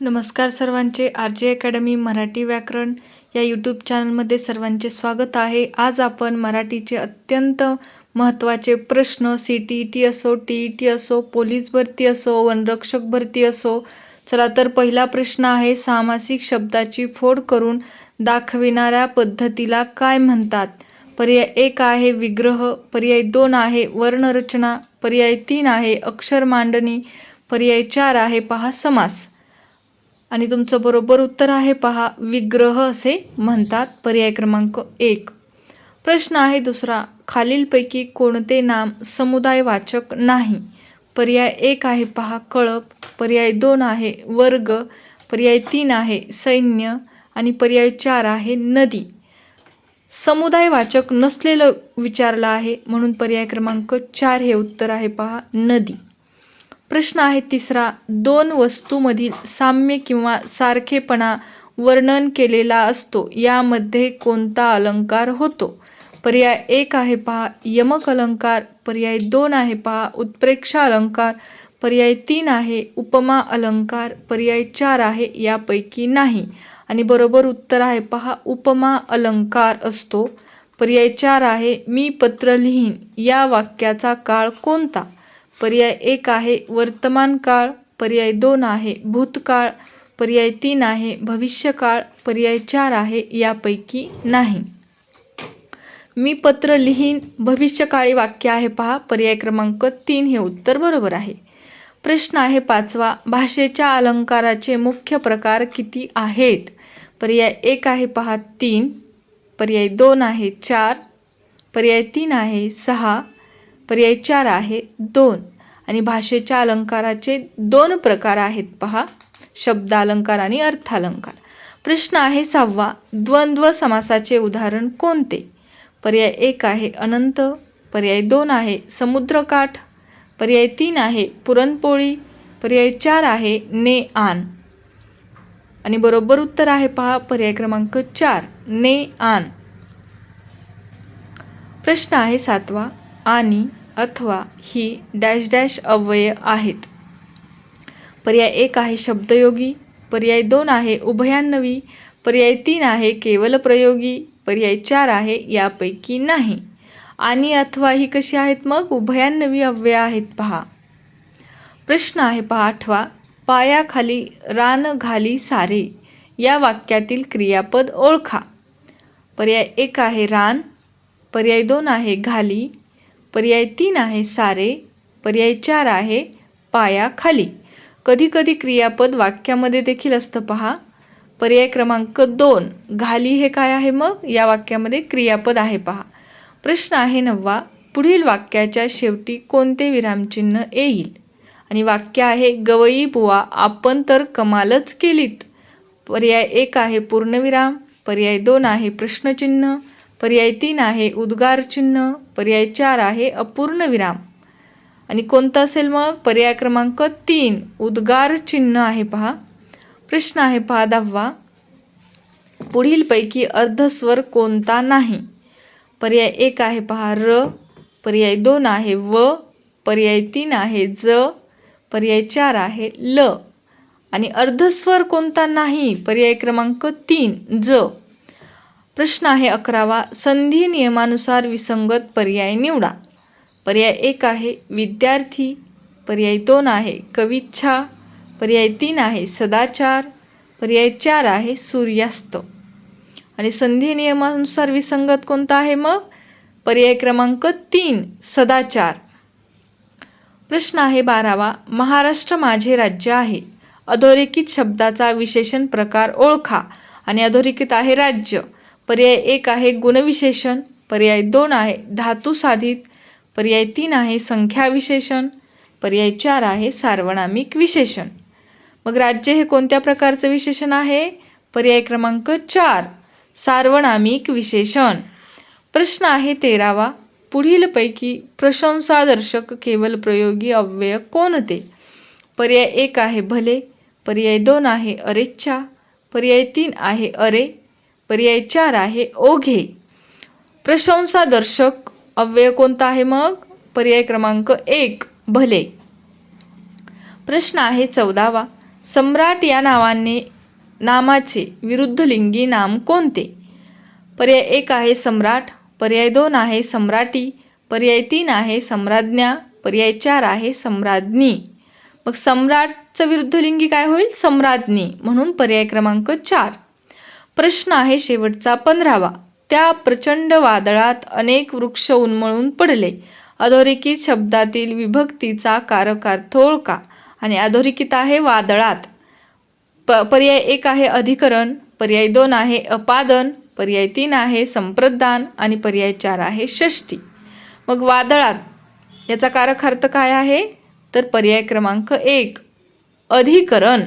नमस्कार सर्वांचे. R J academy Marathi व्याकरण या यूट्यूब चॅनलमध्ये सर्वांचे स्वागत आहे. आज आपण मराठीचे अत्यंत महत्त्वाचे प्रश्न सी टी ई टी असो टी ई टी असो पोलीस भरती असो वनरक्षक भरती असो चला तर पहिला प्रश्न आहे सामासिक शब्दाची फोड करून दाखविणाऱ्या पद्धतीला काय म्हणतात? पर्याय एक आहे विग्रह. पर्याय दोन आहे वर्णरचना. पर्याय तीन आहे अक्षर मांडणी पर्याय चार आहे पहा समास. आणि तुमचं बरोबर उत्तर आहे पहा विग्रह असे म्हणतात. पर्याय क्रमांक एक. प्रश्न आहे दुसरा खालीलपैकी कोणते नाम समुदायवाचक नाही? पर्याय एक आहे पहा कळप. पर्याय दोन आहे वर्ग. पर्याय तीन आहे सैन्य. आणि पर्याय चार आहे नदी. समुदायवाचक नसलेलं विचारलं आहे म्हणून पर्याय क्रमांक चार हे उत्तर आहे पहा नदी. प्रश्न आहे तिसरा. दोन वस्तूमधील साम्य किंवा सारखेपणा वर्णन केलेला असतो. यामध्ये कोणता अलंकार होतो? पर्याय एक आहे पहा यमक अलंकार. पर्याय दोन आहे पहा उत्प्रेक्षा अलंकार. पर्याय तीन आहे उपमा अलंकार. पर्याय चार आहे यापैकी नाही. आणि बरोबर उत्तर आहे पहा उपमा अलंकार असतो. पर्याय चार आहे मी पत्र लिहीन. या वाक्याचा काळ कोणता? पर्याय एक आहे वर्तमान काळ पर्याय दोन आहे भूतकाळ पर्याय तीन आहे भविष्यकाळ पर्याय चार आहे यापैकी नाही. मी पत्र लिहीन भविष्यकाळी वाक्य आहे पहा पर्याय क्रमांक तीन हे उत्तर बरोबर आहे. प्रश्न आहे पाचवा भाषेच्या अलंकाराचे मुख्य प्रकार किती आहेत? पर्याय एक आहे पहा तीन. पर्याय दोन आहे चार. पर्याय तीन आहे सहा. पर्याय चार आहे दोन. आणि भाषेच्या अलंकाराचे दोन प्रकार आहेत पहा. शब्दालंकार आणि अर्थालंकार. प्रश्न आहे सहावा द्वंद्व समासाचे उदाहरण कोणते? पर्याय एक आहे अनंत पर्याय दोन आहे समुद्रकाठ पर्याय तीन आहे पुरणपोळी पर्याय चार आहे ने आन आणि बरोबर उत्तर आहे पहा पर्याय क्रमांक चार ने आन प्रश्न आहे सातवा आणि अथवा ही डॅश डॅश अव्यय आहेत. पर्याय एक आहे शब्दयोगी पर्याय दोन आहे उभयान्नवी पर्याय तीन आहे केवल प्रयोगी पर्याय चार आहे यापैकी नाही. आणि अथवा ही कशी आहेत मग? उभयान्नवी अव्यय आहेत पहा. प्रश्न आहे पहा आठवा पायाखाली रान घाली सारे या वाक्यातील क्रियापद ओळखा. पर्याय एक आहे रान पर्याय दोन आहे घाली पर्याय तीन आहे सारे पर्याय चार आहे पाया खाली. क्रियापद वाक्यामध्ये देखील असतं पहा. पर्याय क्रमांक दोन घाली हे काय आहे मग? या वाक्यामध्ये क्रियापद आहे पहा. प्रश्न आहे नववा पुढील वाक्याच्या शेवटी कोणते विरामचिन्ह येईल? आणि वाक्य आहे गवई बुवा आपण तर कमालच केलीत. पर्याय एक आहे पूर्णविराम पर्याय दोन आहे प्रश्नचिन्ह. पर्याय तीन आहे. उद्गार चिन्ह पर्याय चार आहे अपूर्ण विराम. आणि कोणता असेल मग? पर्याय क्रमांक तीन. उद्गार चिन्ह आहे पहा. प्रश्न आहे पहा दहावा. पुढीलपैकी अर्धस्वर कोणता नाही? पर्याय एक आहे पहा र. पर्याय दोन आहे व. पर्याय तीन आहे ज. पर्याय चार आहे ल. आणि अर्धस्वर कोणता नाही? पर्याय क्रमांक तीन ज. प्रश्न आहे अकरावा संधी नियमानुसार विसंगत पर्याय निवडा. पर्याय एक आहे विद्यार्थी पर्याय दोन आहे कविच्छा पर्याय तीन आहे सदाचार पर्याय चार आहे सूर्यास्त. आणि संधी नियमानुसार विसंगत कोणता आहे मग? पर्याय क्रमांक तीन सदाचार. प्रश्न आहे बारावा महाराष्ट्र माझे राज्य आहे. अधोरेखित शब्दाचा विशेषण प्रकार ओळखा आणि अधोरेखित आहे राज्य. पर्याय एक आहे गुणविशेषण पर्याय दोन आहे धातू साधित पर्याय तीन आहे संख्या विशेषण पर्याय चार आहे सार्वनामिक विशेषण. मग राज्य हे कोणत्या प्रकारचं विशेषण आहे? पर्याय क्रमांक चार सार्वनामिक विशेषण. प्रश्न आहे तेरावा पुढीलपैकी प्रशंसादर्शक केवल प्रयोगी अव्यय कोणते? पर्याय एक आहे भले पर्याय दोन आहे अरेच्छा पर्याय तीन आहे अरे पर्याय चार आहे ओघे. प्रशंसादर्शक अव्यय कोणता आहे मग? पर्याय क्रमांक एक भले. प्रश्न आहे चौदावा. सम्राट या नावाने नामाचे विरुद्धलिंगी नाम कोणते? पर्याय एक आहे सम्राट पर्याय दोन आहे सम्राटी पर्याय तीन आहे सम्राज्ञा पर्याय चार आहे सम्राज्ञी. मग सम्राटचं विरुद्धलिंगी काय होईल? सम्राज्ञी. म्हणून पर्याय क्रमांक चार. प्रश्न आहे शेवटचा पंधरावा. त्या प्रचंड वादळात अनेक वृक्ष उन्मळून पडले. अधोरेखित शब्दातील विभक्तीचा कारकार्थ का आणि अधोरेखित आहे वादळात. प पर्याय एक आहे अधिकरण पर्याय दोन आहे अपादन पर्याय तीन आहे संप्रदान आणि पर्याय चार आहे षष्टी. मग वादळात याचा कारक अर्थ काय आहे? तर पर्याय क्रमांक एक अधिकरण.